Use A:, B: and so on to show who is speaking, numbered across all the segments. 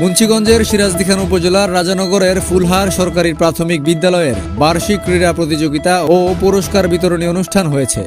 A: মুন্সীগঞ্জের সিরাজদিখান উপজেলার রাজানগরের ফুলহার সরকারি প্রাথমিক বিদ্যালয়ের বার্ষিক ক্রীড়া প্রতিযোগিতা ও পুরস্কার বিতরণী অনুষ্ঠান হয়েছে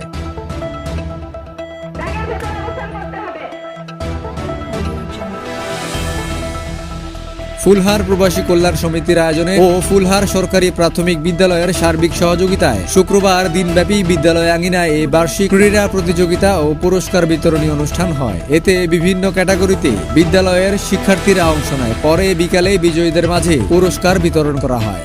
A: ফুলহার প্রবাসী কল্যাণ সমিতির আয়োজনে ও ফুলহার সরকারি প্রাথমিক বিদ্যালয়ের সার্বিক সহযোগিতায় শুক্রবার দিনব্যাপী বিদ্যালয় আঙিনায় এই বার্ষিক ক্রীড়া প্রতিযোগিতা ও পুরস্কার বিতরণী অনুষ্ঠান হয় এতে বিভিন্ন ক্যাটাগরিতে বিদ্যালয়ের শিক্ষার্থীরা অংশ নেয় পরে বিকালে বিজয়ীদের মাঝে পুরস্কার বিতরণ করা হয়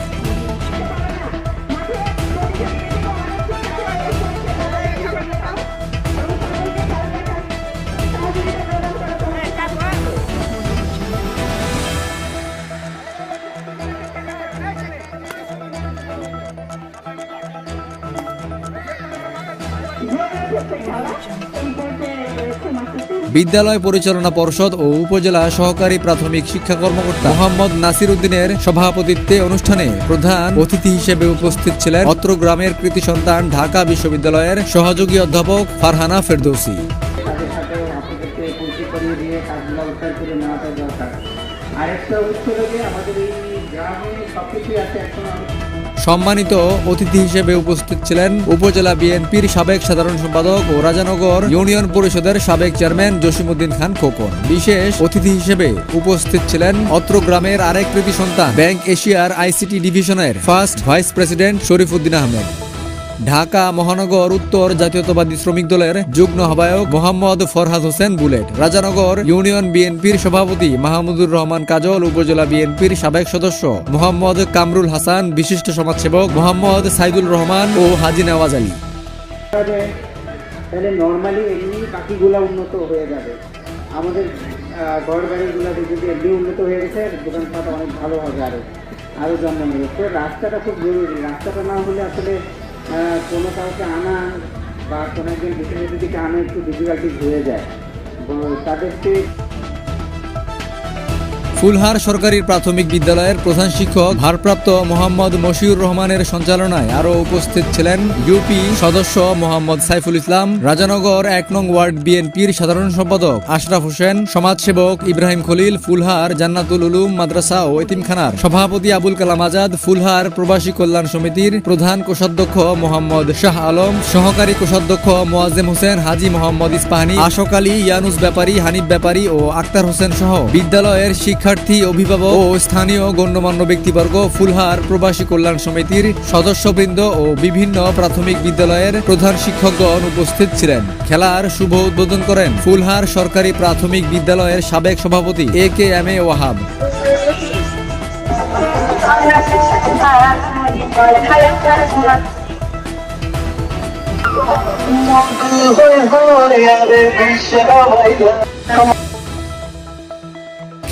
A: বিদ্যালয় পরিচালনা পর্ষদ ও উপজেলা সহকারী প্রাথমিক শিক্ষা কর্মকর্তা মোহাম্মদ নাসির উদ্দিনের সভাপতিত্বে অনুষ্ঠানে প্রধান অতিথি হিসেবে উপস্থিত ছিলেন অত্র গ্রামের কৃতি সন্তান ঢাকা বিশ্ববিদ্যালয়ের সহযোগী অধ্যাপক ফারহানা ফেরদৌসি আরেকটা আমাদের এই গ্রামে আছে সম্মানিত অতিথি হিসেবে উপস্থিত ছিলেন উপজেলা বিএনপির সাবেক সাধারণ সম্পাদক ও রাজানগর ইউনিয়ন পরিষদের সাবেক চেয়ারম্যান জসিমুদ্দিন খান খোকন বিশেষ অতিথি হিসেবে উপস্থিত ছিলেন অত্র গ্রামের আরেক কৃতি সন্তান ব্যাংক এশিয়ার আইসিটি ডিভিশনের first vice president Sharif Uddin Ahmed Dhaka মহানগর উত্তর জাতীয়তাবাদী শ্রমিক দলের যুগ্ম আহ্বায়ক মোহাম্মদ ফরহাদ হোসেন বুলেট রাজানগর ইউনিয়ন বিএনপির সভাপতি মাহমুদুর রহমান কাজল উপজেলা বিএনপির সাবেক সদস্য মোহাম্মদ কামরুল হাসান বিশিষ্ট সমাজসেবক মোহাম্মদ সাইদুল রহমান ও হাজি নেওয়াজ আলী তাহলে নর্মালি এমনি বাকিগুলা উন্নত হয়ে যাবে আমাদের ঘর বাড়িগুলা যদি এমনি উন্নত হয়ে গেছে দোকানপাট অনেক ভালো হবে আরও আরও জন্ম নেবে তো রাস্তাটা খুব জরুরি রাস্তাটা না হলে আসলে হ্যাঁ, কোনো কাউকে আনা বা কোনো একজন বিশেষ যদি আনা একটু ডিফিকাল্টি হয়ে যায় তাদেরকে ফুলহার সরকারি প্রাথমিক বিদ্যালয়ের প্রধান শিক্ষক ভারপ্রাপ্ত মোহাম্মদ মশিউর রহমানের সঞ্চালনায় আরও উপস্থিত ছিলেন ইউপি সদস্য মোহাম্মদ সাইফুল ইসলাম রাজানগর এক নং ওয়ার্ড বিএনপির সাধারণ সম্পাদক আশরাফ হোসেন সমাজসেবক ইব্রাহিম খলিল ফুলহার জান্নাতুল উলুম মাদ্রাসা ও এতিমখানার সভাপতি আবুল কালাম আজাদ ফুলহার প্রবাসী কল্যাণ সমিতির প্রধান কোষাধ্যক্ষ মোহাম্মদ শাহ আলম সহকারী কোষাধ্যক্ষ মোয়াজেম হোসেন হাজি মোহাম্মদ ইস্পাহানি আশোক আলী ইয়ানুস ব্যাপারী হানিফ ব্যাপারী ও আক্তার হোসেন সহ বিদ্যালয়ের শিক্ষা শিক্ষার্থী অভিভাবক ও স্থানীয় গণ্যমান্য ব্যক্তিবর্গ ফুলহার প্রবাসী কল্যাণ সমিতির সদস্যবৃন্দ ও বিভিন্ন প্রাথমিক বিদ্যালয়ের প্রধান শিক্ষকগণ উপস্থিত ছিলেন খেলার শুভ উদ্বোধন করেন ফুলহার সরকারি প্রাথমিক বিদ্যালয়ের সাবেক সভাপতি এ কে এম এ ওয়াহাব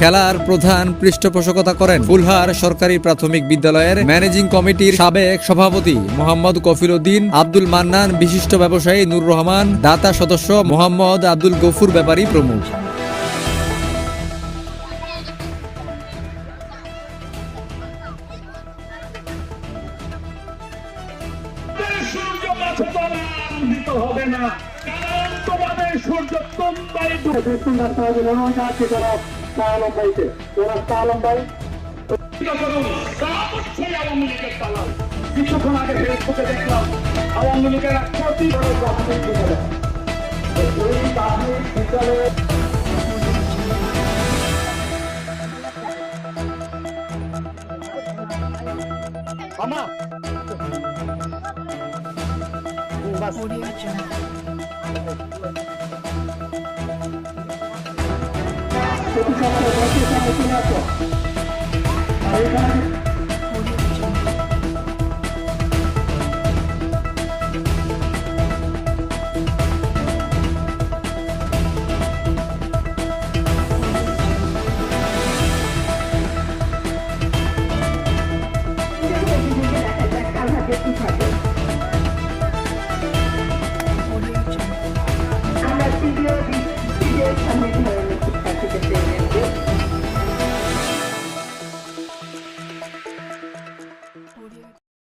A: খেলার প্রধান পৃষ্ঠপোষকতা করেন ফুলহার সরকারি প্রাথমিক বিদ্যালয়ের ম্যানেজিং কমিটির সাবেক সভাপতি মোহাম্মদ কফিল উদ্দিন আব্দুল মান্নান বিশিষ্ট ব্যবসায়ী নুর রহমান দাতা সদস্য মোহাম্মদ আব্দুল গফুর ব্যাপারী প্রমুখ Come on, আনন্দিত হবে না কারণ তোমাদের সূর্য তোমরাই তালম্বাইতে ওরা তালম্বাই কিছুক্ষণ দেখলাম আওয়ামী লীগের এক প্রতি বড় রাজনীতি করে প্রতি সপ্তাহে আর এখানে your biggest commitment.